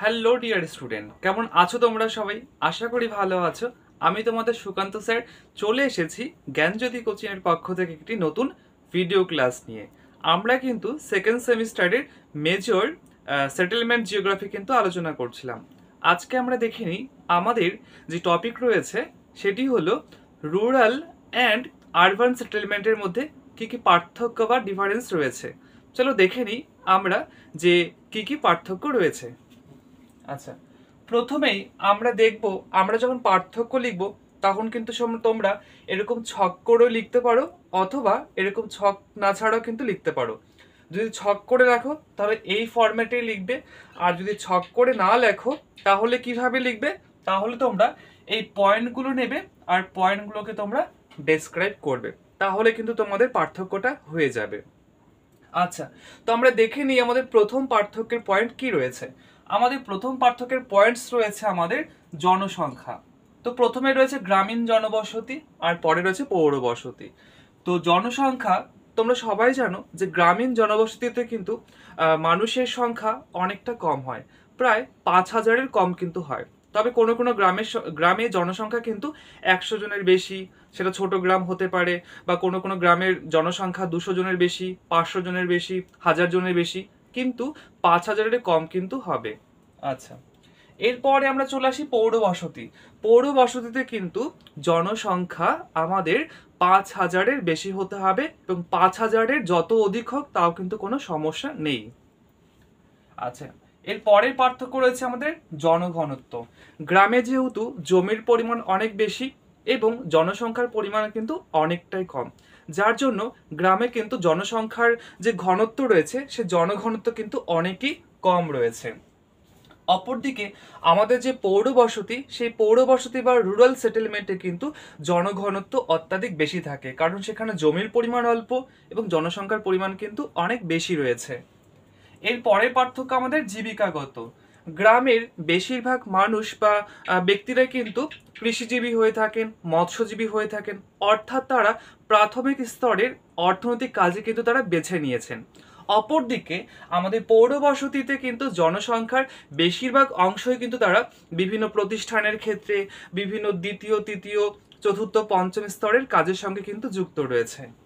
Hello dear student, কেমন আছো তোমরা সবাই? আশা করি ভালো আছো। আমি তোমাদের সুকান্ত স্যার, চলে এসেছি জ্ঞানজ্যোতি কোচিংয়ের পক্ষ থেকে একটি নতুন ভিডিও ক্লাস নিয়ে। আমরা কিন্তু সেকেন্ড সেমিস্টারের মেজর সেটেলমেন্ট জিওগ্রাফি কিন্তু আলোচনা করছিলাম। আজকে আমরা দেখে নিই আমাদের যে টপিক রয়েছে, সেটি হলো রুরাল অ্যান্ড আরবান সেটেলমেন্টের মধ্যে কি কি পার্থক্য বা ডিফারেন্স রয়েছে। চলো দেখে নিই আমরা যে কি কি পার্থক্য রয়েছে। আচ্ছা প্রথমেই আমরা দেখব, আমরা যখন পার্থক্য লিখব, তখন কিন্তু তোমরা এরকম ছক করেও লিখতে পারো, অথবা এরকম ছক না ছাড়াও কিন্তু লিখতে পারো। যদি ছক করে রাখো, তাহলে এই ফরম্যাটেই লিখবে, আর যদি ছক করে না লেখো, তাহলে কীভাবে লিখবে? তাহলে তোমরা এই পয়েন্টগুলো নেবে, আর পয়েন্টগুলোকে তোমরা ডেসক্রাইব করবে। তাহলে কিন্তু তোমাদের পার্থক্যটা হয়ে যাবে। আচ্ছা তো আমরা দেখে নিই আমাদের প্রথম পার্থক্যের পয়েন্ট কি রয়েছে। আমাদের প্রথম পার্থক্যের পয়েন্টস রয়েছে আমাদের জনসংখ্যা। তো প্রথমে রয়েছে গ্রামীণ জনবসতি আর পরে রয়েছে পৌর বসতি তো জনসংখ্যা, তোমরা সবাই জানো যে গ্রামীণ জনবসতিতে কিন্তু মানুষের সংখ্যা অনেকটা কম হয়। প্রায় পাঁচ হাজারের কম কিন্তু হয়। তবে কোনো কোনো গ্রামের গ্রামে জনসংখ্যা কিন্তু একশো জনের বেশি, সেটা ছোট গ্রাম হতে পারে, বা কোনো কোনো গ্রামের জনসংখ্যা দুশো জনের বেশি, পাঁচশো জনের বেশি, হাজার জনের বেশি। কিন্তু পাঁচ হাজারের কম কিন্তু হবে। আচ্ছা। এরপরে আমরা চলে আসি পৌর বসতি। পৌর বসতিতে কিন্তু জনসংখ্যা আমাদের পাঁচ হাজারের বেশি হতে হবে এবং পাঁচ হাজারের যত অধিক হোক তাও কিন্তু কোনো সমস্যা নেই। আচ্ছা এর পরের পার্থক্য রয়েছে আমাদের জনঘনত্ব। গ্রামে যেহেতু জমির পরিমাণ অনেক বেশি এবং জনসংখ্যার পরিমাণ কিন্তু অনেকটাই কম। যার জন্য গ্রামে কিন্তু জনসংখ্যার যে ঘনত্ব রয়েছে, সে জনঘনত্ব কিন্তু অনেকই কম রয়েছে। অপরদিকে আমাদের যে পৌর বসতি সেই পৌর বসতি বা রুরাল সেটেলমেন্টে কিন্তু জনঘনত্ব অত্যাধিক বেশি থাকে। কারণ সেখানে জমির পরিমাণ অল্প এবং জনসংখ্যার পরিমাণ কিন্তু অনেক বেশি রয়েছে। এর পরের পার্থক্য আমাদের জীবিকাগত। গ্রামের বেশিরভাগ মানুষ বা আহ, ব্যক্তিরাই কিন্তু কৃষিজীবী হয়ে থাকেন মৎস্যজীবী হয়ে থাকেন। অর্থাৎ তারা প্রাথমিক স্তরের অর্থনৈতিক কাজে কিন্তু তারা বেছে নিয়েছেন। অপরদিকে আমাদের পৌর বসতিতে কিন্তু জনসংখ্যার বেশিরভাগ অংশই কিন্তু তারা বিভিন্ন প্রতিষ্ঠানের ক্ষেত্রে বিভিন্ন দ্বিতীয় তৃতীয় চতুর্থ পঞ্চম স্তরের কাজের সঙ্গে কিন্তু যুক্ত রয়েছে।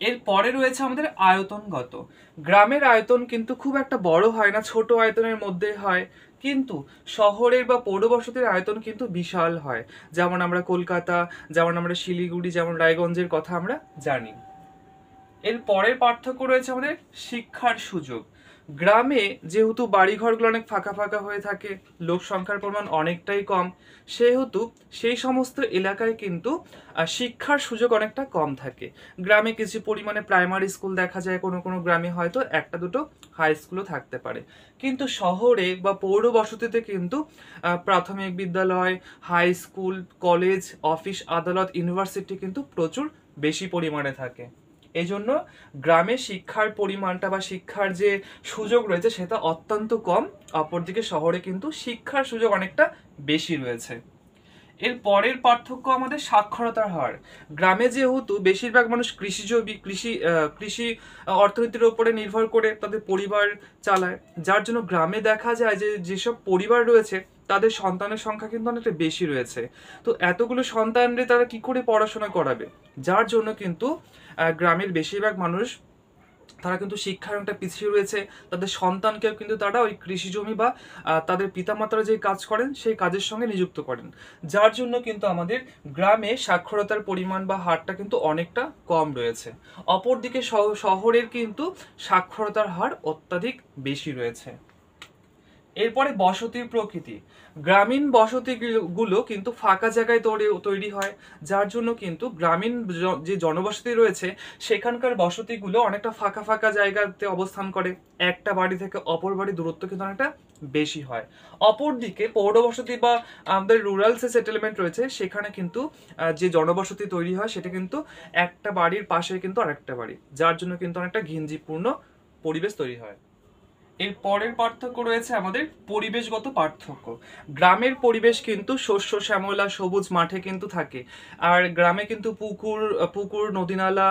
এর পরে রয়েছে আমাদের আয়তনগত। গ্রামের আয়তন কিন্তু খুব একটা বড় হয় না, ছোট আয়তনের মধ্যে হয়। কিন্তু শহরের বা পৌরবসতির আয়তন কিন্তু বিশাল হয়। যেমন আমরা কলকাতা, যেমন আমরা শিলিগুড়ি, যেমন রায়গঞ্জের কথা আমরা জানি। এর পরের পার্থক্য রয়েছে আমাদের শিক্ষার সুযোগ। গ্রামে যেহেতু বাড়িঘরগুলো অনেক ফাঁকা ফাঁকা হয়ে থাকে, লোক সংখ্যার পরিমাণ অনেকটাই কম, সেহেতু সেই সমস্ত এলাকায় কিন্তু শিক্ষার সুযোগ অনেকটা কম থাকে। গ্রামে কিছু পরিমাণে প্রাইমারি স্কুল দেখা যায়, কোনো কোনো গ্রামে হয়তো একটা দুটো হাই স্কুলও থাকতে পারে। কিন্তু শহরে বা পৌর বসতিতে কিন্তু প্রাথমিক বিদ্যালয় হাই স্কুল কলেজ অফিস আদালত ইউনিভার্সিটি কিন্তু প্রচুর বেশি পরিমাণে থাকে। এই জন্য গ্রামে শিক্ষার পরিমাণটা বা শিক্ষার যে সুযোগ রয়েছে সেটা অত্যন্ত কম, অপরদিকে শহরে কিন্তু শিক্ষার সুযোগ অনেকটা বেশি রয়েছে। এর পরের পার্থক্য আমাদের সাক্ষরতার হার। গ্রামে যেহেতু বেশিরভাগ মানুষ কৃষিজীবী কৃষি কৃষি অর্থনীতির উপরে নির্ভর করে তাদের পরিবার চালায়, যার জন্য গ্রামে দেখা যায় যে যেসব পরিবার রয়েছে তাদের সন্তানের সংখ্যা কিন্তু অনেকটা বেশি রয়েছে। তো এতগুলো সন্তানরে তারা কি করে পড়াশোনা করাবে? যার জন্য কিন্তু গ্রামের বেশিরভাগ মানুষ, তারা কিন্তু শিক্ষার অনেকটা পিছিয়ে রয়েছে। তাদের সন্তানকেও কিন্তু তারা ওই কৃষি জমি বা তাদের পিতামাতারা যে কাজ করেন, সেই কাজের সঙ্গে নিযুক্ত করেন। যার জন্য কিন্তু আমাদের গ্রামে সাক্ষরতার পরিমাণ বা হারটা কিন্তু অনেকটা কম রয়েছে। অপরদিকে শহরের কিন্তু সাক্ষরতার হার অত্যাধিক বেশি রয়েছে। এরপরে বসতির প্রকৃতি। গ্রামীণ বসতিগুলো কিন্তু ফাঁকা জায়গায় তৈরি- তৈরি হয়, যার জন্য কিন্তু গ্রামীণ যে জনবসতি রয়েছে, সেখানকার বসতিগুলো অনেকটা ফাঁকা ফাঁকা জায়গাতে অবস্থান করে। একটা বাড়ি থেকে অপর বাড়ি দূরত্ব কিন্তু অনেকটা বেশি হয়। অপরদিকে পৌরবসতি বা আমাদের রুরাল সেটেলমেন্ট রয়েছে, সেখানে কিন্তু যে জনবসতি তৈরি হয়, সেটা কিন্তু একটা বাড়ির পাশে কিন্তু আরেকটা বাড়ি, যার জন্য কিন্তু অনেকটা ঘিঞ্জিপূর্ণ পরিবেশ তৈরি হয়। এর পরের পার্থক্য রয়েছে আমাদের পরিবেশগত পার্থক্য। গ্রামের পরিবেশ কিন্তু শস্য, শ্যামলা, সবুজ মাঠে কিন্তু থাকে। আর গ্রামে কিন্তু পুকুর পুকুর, নদীনালা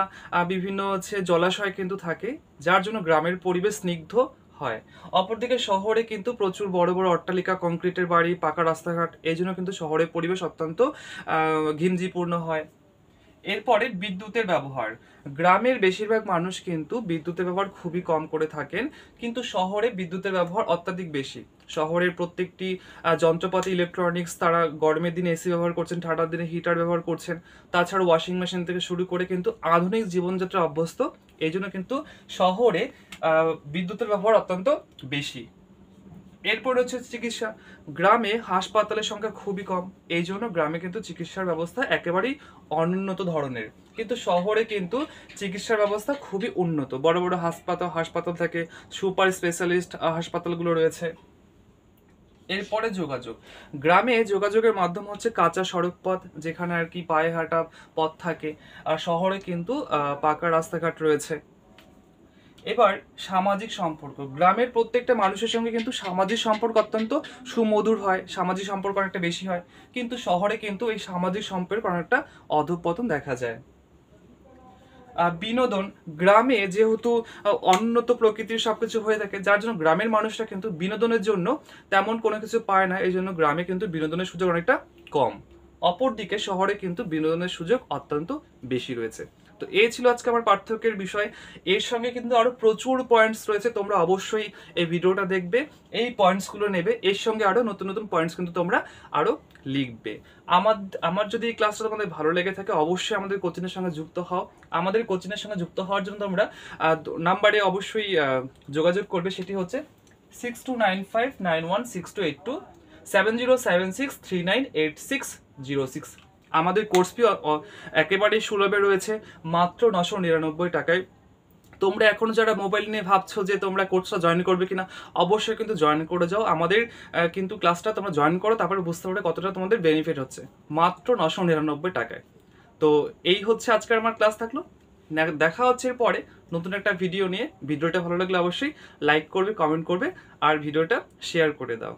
বিভিন্ন হচ্ছে জলাশয় কিন্তু থাকে, যার জন্য গ্রামের পরিবেশ স্নিগ্ধ হয়। অপরদিকে শহরে কিন্তু প্রচুর বড় বড় অট্টালিকা, কংক্রিটের বাড়ি, পাকা রাস্তাঘাট, এই জন্য কিন্তু শহরের পরিবেশ অত্যন্ত ঘিঞ্জিপূর্ণ হয়। এরপরে বিদ্যুতের ব্যবহার। গ্রামের বেশিরভাগ মানুষ কিন্তু বিদ্যুতের ব্যবহার খুবই কম করে থাকেন, কিন্তু শহরে বিদ্যুতের ব্যবহার অত্যাধিক বেশি। শহরের প্রত্যেকটি যন্ত্রপাতি ইলেকট্রনিক্স তারা গরমের দিনে এসি ব্যবহার করছেন, ঠান্ডার দিনে হিটার ব্যবহার করছেন, তাছাড়া ওয়াশিং মেশিন থেকে শুরু করে কিন্তু আধুনিক জীবনযাত্রা অভ্যস্ত এই জন্য কিন্তু শহরে বিদ্যুতের ব্যবহার অত্যন্ত বেশি। এরপর হচ্ছে চিকিৎসা। গ্রামে হাসপাতালের সংখ্যা খুবই কম। এই জন্য গ্রামে কিন্তু চিকিৎসার ব্যবস্থা একেবারেই অনুন্নত ধরনের। কিন্তু শহরে কিন্তু চিকিৎসার ব্যবস্থা খুবই উন্নত। বড় বড় হাসপাতাল হাসপাতাল থাকে, সুপার স্পেশালিস্ট হাসপাতালগুলো রয়েছে। এরপরে যোগাযোগ। গ্রামে যোগাযোগের মাধ্যম হচ্ছে কাঁচা সড়ক পথ যেখানে আর কি পায়ে হাঁটা পথ থাকে। আর শহরে কিন্তু পাকা রাস্তাঘাট রয়েছে। এবার সামাজিক সম্পর্ক। গ্রামের প্রত্যেকটা মানুষের সঙ্গে কিন্তু সামাজিক সম্পর্ক অত্যন্ত সুমধুর হয়, সামাজিক সম্পর্ক অনেকটা বেশি হয়, কিন্তু শহরে কিন্তু এই সামাজিক সম্পর্ক অনেকটা অধঃপতন দেখা যায়। বিনোদন, গ্রামে যেহেতু অনুন্নত প্রকৃতির সবকিছু হয়ে থাকে, যার জন্য গ্রামের মানুষরা কিন্তু বিনোদনের জন্য তেমন কোনো কিছু পায় না এই জন্য গ্রামে কিন্তু বিনোদনের সুযোগ অনেকটা কম। অপরদিকে শহরে কিন্তু বিনোদনের সুযোগ অত্যন্ত বেশি রয়েছে। তো এই ছিল আজকে আমার পার্থক্যের বিষয়। এর সঙ্গে কিন্তু আরও প্রচুর পয়েন্টস রয়েছে, তোমরা অবশ্যই এই ভিডিওটা দেখবে, এই পয়েন্টসগুলো নেবে। এর সঙ্গে আরও নতুন নতুন পয়েন্টস কিন্তু তোমরা আরও লিখবে। আমার আমার যদি এই ক্লাসটা তোমাদের ভালো লেগে থাকে, অবশ্যই আমাদের কোচিংয়ের সঙ্গে যুক্ত হও। আমাদের কোচিংয়ের সঙ্গে যুক্ত হওয়ার জন্য তোমরা নাম্বারে অবশ্যই যোগাযোগ করবে। সেটি হচ্ছে six two nine five nine one six two eight two seven zero seven six three nine eight six zero six আমাদের কোর্স ফি একেবারেই সুলভে রয়েছে, মাত্র নশো নিরানব্বই টাকায়। তোমরা এখন যারা মোবাইল নিয়ে ভাবছ যে তোমরা কোর্সটা জয়েন করবে কিনা, অবশ্যই কিন্তু জয়েন করে যাও। আমাদের কিন্তু ক্লাসটা তোমরা জয়েন করো, তারপরে বুঝতে পারবে কতটা তোমাদের বেনিফিট হচ্ছে। মাত্র নশো নিরানব্বই টাকায়। তো এই হচ্ছে আজকের আমার ক্লাস থাকল। দেখা হচ্ছে পরে নতুন একটা ভিডিও নিয়ে। ভিডিওটা ভালো লাগলে অবশ্যই লাইক করবে কমেন্ট করবে, আর ভিডিওটা শেয়ার করে দাও।